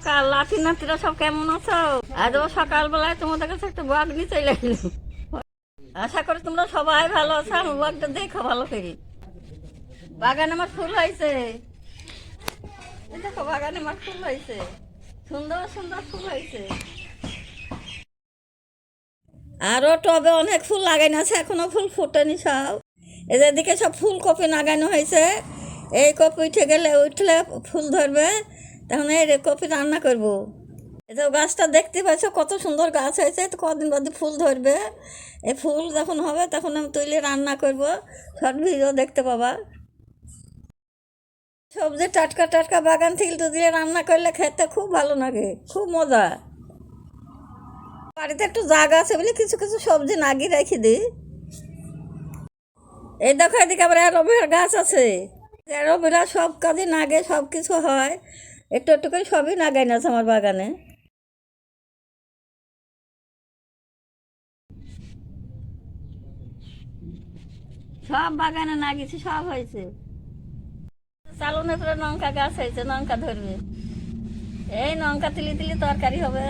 সকাল, লাঠি নাতিরা সব কেমন আছো? আজ সকালবেলায় তোমাদের কাছে একটা বাঘ নিয়ে চলে এলো আশা করি তোমরা সবাই ভালো আছো আমার বাঘটা দেখো ভালো করে। বাগানে আমার ফুল হয়েছে। দেখো, বাগানে আমার ফুল হয়েছে। সুন্দর সুন্দর ফুল হয়েছে। আরও টবে অনেক ফুল লাগানো আছে, এখনও ফুল ফুটেনি সব। এদের দিকে সব ফুলকপি লাগানো হয়েছে। এই কপি উঠে গেলে উঠলে ফুল ধরবে। তখন এই কপি রান্না করব। এটা গাছটা দেখতে পাচ্ছ, কত সুন্দর গাছ হয়েছে। তো কদিন বাদে ফুল ধরবে। এই ফুল যখন হবে, তখন আমি তুলে রান্না করব। শর্ট ভিডিও দেখতে পাবা। সবজি টাটকা টাটকা বাগান থেকে তো দিয়ে রান্না করলে খেতে খুব ভালো লাগে, খুব মজা। বাড়িতে একটু জায়গা আছে বলে কিছু কিছু সবজি নাগি রেখে দিই। এই দেখো এদিকে আবার অ্যালোভেরার গাছ আছে। অ্যালোভেরা সব কাজে নাগে, সব কিছু হয়। একটু একটু করে সবই নাগাই না আমার বাগানে। সব বাগানে নাগিয়েছি সব হয়েছে। চালনের পরে লঙ্কা গাছ হয়েছে লঙ্কা ধরবে। এই লঙ্কা তিলি তিলি তরকারি হবে।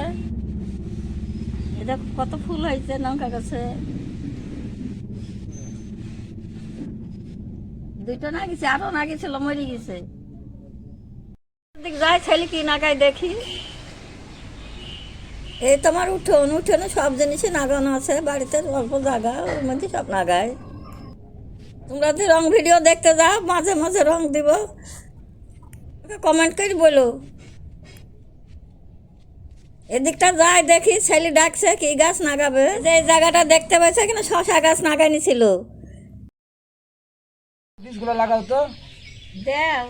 এটা কত ফুল হয়েছে লঙ্কা গাছে। দুইটা না গেছে, আরও না গেছিল, মরে গেছে। দেখ যাই ছেলে কি নাগাই দেখি। এই তোমার উঠোন উঠোনে সব জিনিসই নাগানো আছে বাড়িতে অল্প জায়গা ওর মধ্যে সব নাগায় তোমরা যদি রং ভিডিও দেখতে যাও মাঝে মাঝে রং দিব। কমেন্ট করে বলো। এদিকটা যাই দেখি ছেলে ডাকছে কি গাছ নাগাবে যে এই জায়গাটা দেখতে পাচ্ছে কিনা শশা গাছ নাগানি ছিল। বীজগুলো লাগাও তো। দেও।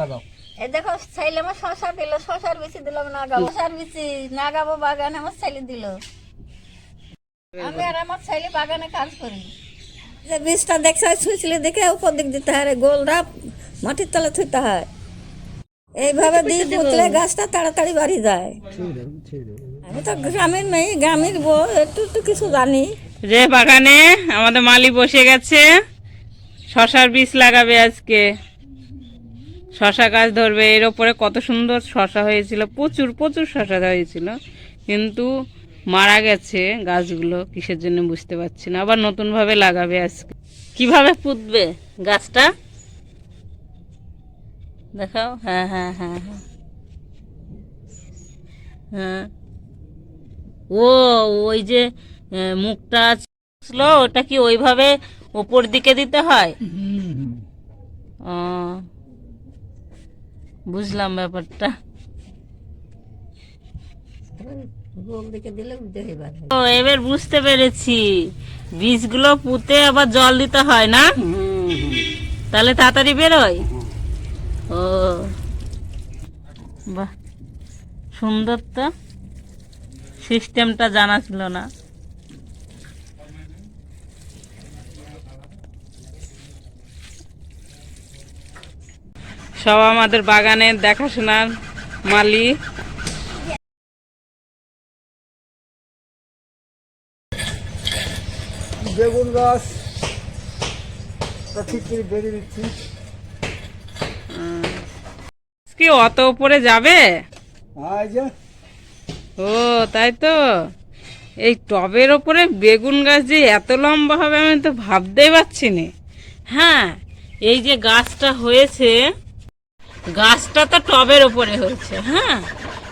লাগাও। এই দেখো ছেলে আমার শশা দিল শশার বিচি দিলাম নাগাবো। শশার বিচি নাগাবো বাগানে আমার ছেলে দিল। আমি আর আমার ছেলে বাগানে কাজ করি। যে বীজটা দেখছে ছুঁচলে দেখে উপর দিক দিতে হয় গোলটা মাটির তলে থুইতে হয়। এইভাবে দিয়ে পুতলে গাছটা তাড়াতাড়ি বাড়ি যায়। আমি তো গ্রামের মেয়ে গ্রামের বউ একটু একটু কিছু জানি। যে বাগানে আমাদের মালি বসে গেছে শশার বীজ লাগাবে আজকে। শশা গাছ ধরবে এর ওপরে কত সুন্দর শশা হয়েছিল প্রচুর প্রচুর শশা হয়েছিল। কিন্তু মারা গেছে গাছগুলো কিসের জন্য বুঝতে পারছি না আবার নতুনভাবে লাগাবে আজকে। কীভাবে পুঁতবে গাছটা? দেখাও হ্যাঁ হ্যাঁ হ্যাঁ হ্যাঁ। হ্যাঁ। ও ওই যে মুখটা ছিল ওটা কি ওইভাবে ওপর দিকে দিতে হয়? ও। বুঝলাম ব্যাপারটা। ও, এবার বুঝতে পেরেছি। বীজগুলো পুঁতে আবার জল দিতে হয় না? তাহলে তাড়াতাড়ি বেরোয়? ও, বাহ, সুন্দর তো। সিস্টেমটা জানা ছিল না। সব আমাদের বাগানের দেখাশোনার মালিক। বেগুন গাছ ঠিক করে বেরিয়ে দিচ্ছি। কি অত উপরে যাবে? ও তাই তো? এই টবের ওপরে বেগুন গাছ যে এত লম্বা হবে আমি তো ভাবতেই পারছি না। হ্যাঁ এই যে গাছটা হয়েছে গাছটা তো টবের ওপরে হয়েছে হ্যাঁ?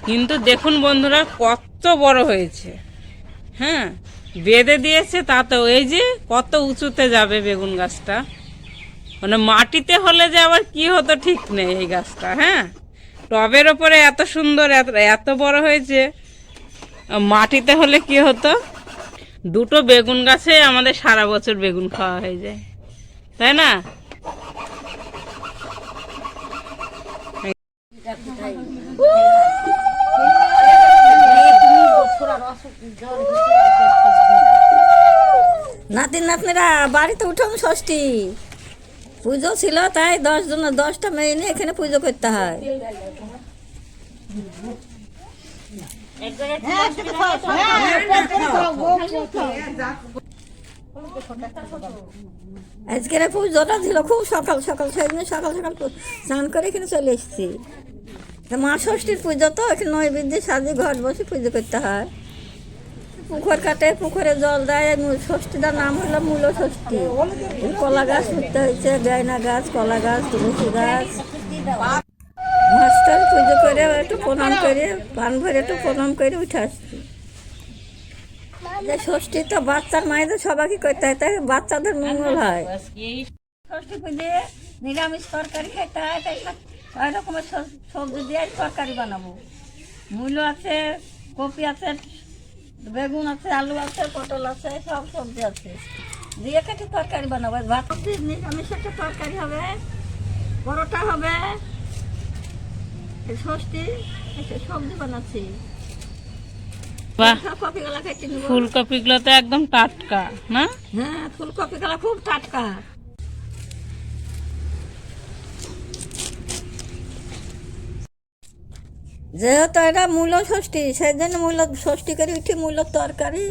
কিন্তু দেখুন বন্ধুরা, কত বড় হয়েছে হ্যাঁ? বেঁধে দিয়েছে তা তো, এই যে কত উঁচুতে যাবে বেগুন গাছটা? মানে মাটিতে হলে যে আবার কি হতো ঠিক নেই এই গাছটা হ্যাঁ? টবের ওপরে এত সুন্দর, এত এত বড় হয়েছে মাটিতে হলে কি হতো? দুটো বেগুন গাছে আমাদের সারা বছর বেগুন খাওয়া হয়ে যায়, তাই না? নাতিন নাতনিরা বাড়িতে উঠাম ষষ্ঠী। পুজো ছিল, তাই দশ জন, দশটা মেয়ে নিয়ে এখানে পুজো করতে হয়। আজকের পুজোটা ছিল, খুব সকাল সকাল, সেদিন সকাল সকাল স্নান করে এখানে চলে এসেছি। মা ষষ্ঠীর পুজো তো, এখানে নৈবেদ্যে সাজিয়ে ঘর বসে পুজো করতে হয়। পুকুর কাটে, পুকুরে জল দেয় ষষ্ঠীটার নাম হলো মূল ষষ্ঠী। কলা গাছ উঠতে হয়েছে বেয়না গাছ, কলা গাছ, তুলসী গাছ। মাস্টার পুজো করে একটু প্রণাম করে, পান ভরে একটু প্রণাম করে উঠে আসছি। যে ষষ্ঠী তো বাচ্চার মায়েদের সবাইকে করতে হয়, তাই বাচ্চাদের মঙ্গল হয়। ষষ্ঠী পুজো নিরামিষ তরকারি খেতে হয়, তাই ছয় রকমের সবজি দিয়ে তরকারি বানাবো। মূলো আছে কপি আছে বেগুন আছে আলু আছে পটল আছে সব সবজি আছে। দিয়ে কেটে তরকারি বানাবো। ভাত নিরামিষ একটা তরকারি হবে পরোটা হবে ষষ্ঠী সবজি বানাচ্ছি। ফুলকপিগুলো তো একদম টাটকা না? হ্যাঁ ফুলকপিগুলা খুব টাটকা। যেহেতু এটা মূল ষষ্ঠী সেই জন্য মূল ষষ্ঠী করে উঠি মূল তরকারি।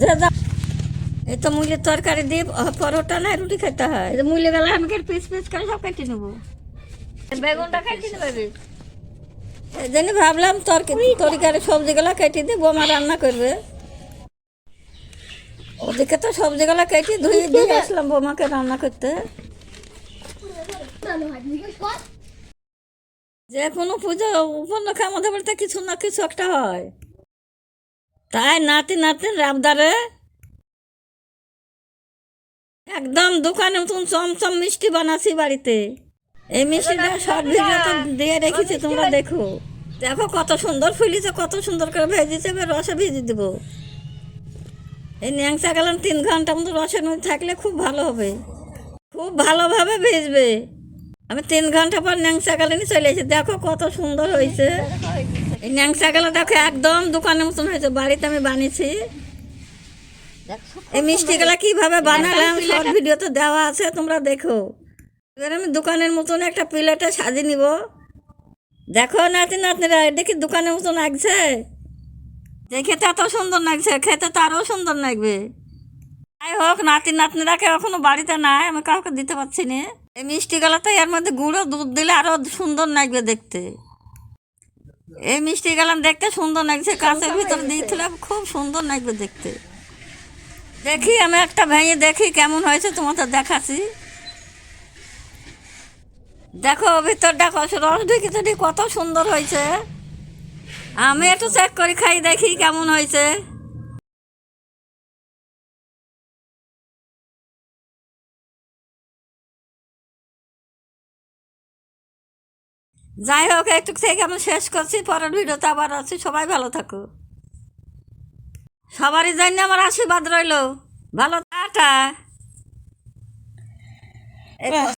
যে এই তো মূলের তরকারি দিয়ে পরোটা না, রুটি খেতে হয়। মূল্য গেলে আমাকে পিস পিস করে সব কেটে নেব। বেগুনটা কেটে নেবে এই ভাবলাম তরকারি তরকারি, সবজিগুলো কেটে দিয়ে বোমা রান্না করবে। ওদিকে তো সবজিগুলো কেটে ধুয়ে দিয়ে আসলাম বোমাকে রান্না করতে। যে কোনো পুজো উপলক্ষে আমাদের বাড়িতে কিছু না কিছু একটা হয়। তাই নাতি নাতিন রাবদারে একদম দোকানে মতন চমচম মিষ্টি বানাচ্ছি বাড়িতে। এই মিষ্টিটা সব ভিডিওতে দিয়ে রেখেছি তোমরা দেখো। দেখো কত সুন্দর ফুলিছে কত সুন্দর করে ভেজেছে এবার রসে ভেজে দেবো। এই ন্যাংচা গেলাম তিন ঘণ্টা মতো রসের মধ্যে থাকলে খুব ভালো হবে। খুব ভালোভাবে ভেজবে। আমি তিন ঘণ্টা পর গালে নিয়ে চলে এসেছি। দেখো কত সুন্দর হয়েছে। এই ন্যাংচা গালা দেখো একদম দোকানের মতন হয়েছে। বাড়িতে আমি বানিয়েছি। এই মিষ্টিগুলা কীভাবে বানালাম শর্ট ভিডিওতে দেওয়া আছে, তোমরা দেখো। এবার আমি দোকানের মতন একটা প্লেটে সাজিয়ে নিব। দেখো নাতি নাতনিরা কি দোকানের মতন লাগছে? দেখে তো এত সুন্দর লাগছে, খেতে তো আরও সুন্দর লাগবে। যাই হোক, নাতি নাতনিরা কেউ এখনও বাড়িতে নাই, আমি কাউকে দিতে পারছি না। এই মিষ্টি গলাতে এর মধ্যে গুঁড়ো দুধ দিলে আরও সুন্দর লাগবে দেখতে। এই মিষ্টি গেলাম দেখতে সুন্দর লাগছে কাঁচের ভিতরে দিয়েছিল খুব সুন্দর লাগবে দেখতে। দেখি আমি একটা ভেঙে দেখি কেমন হয়েছে তোমাদের দেখাচ্ছি। দেখো ভিতরটা কত রস ঠিক কত সুন্দর হয়েছে। আমি একটু চেক করে খাই দেখি কেমন হয়েছে। যাই হোক, একটু থেকে আমি শেষ করছি, পরের ভিডিওতে আবার আছি। সবাই ভালো থাকো। সবারই জন্য আমার আশীর্বাদ রইল। ভালো, টাটা।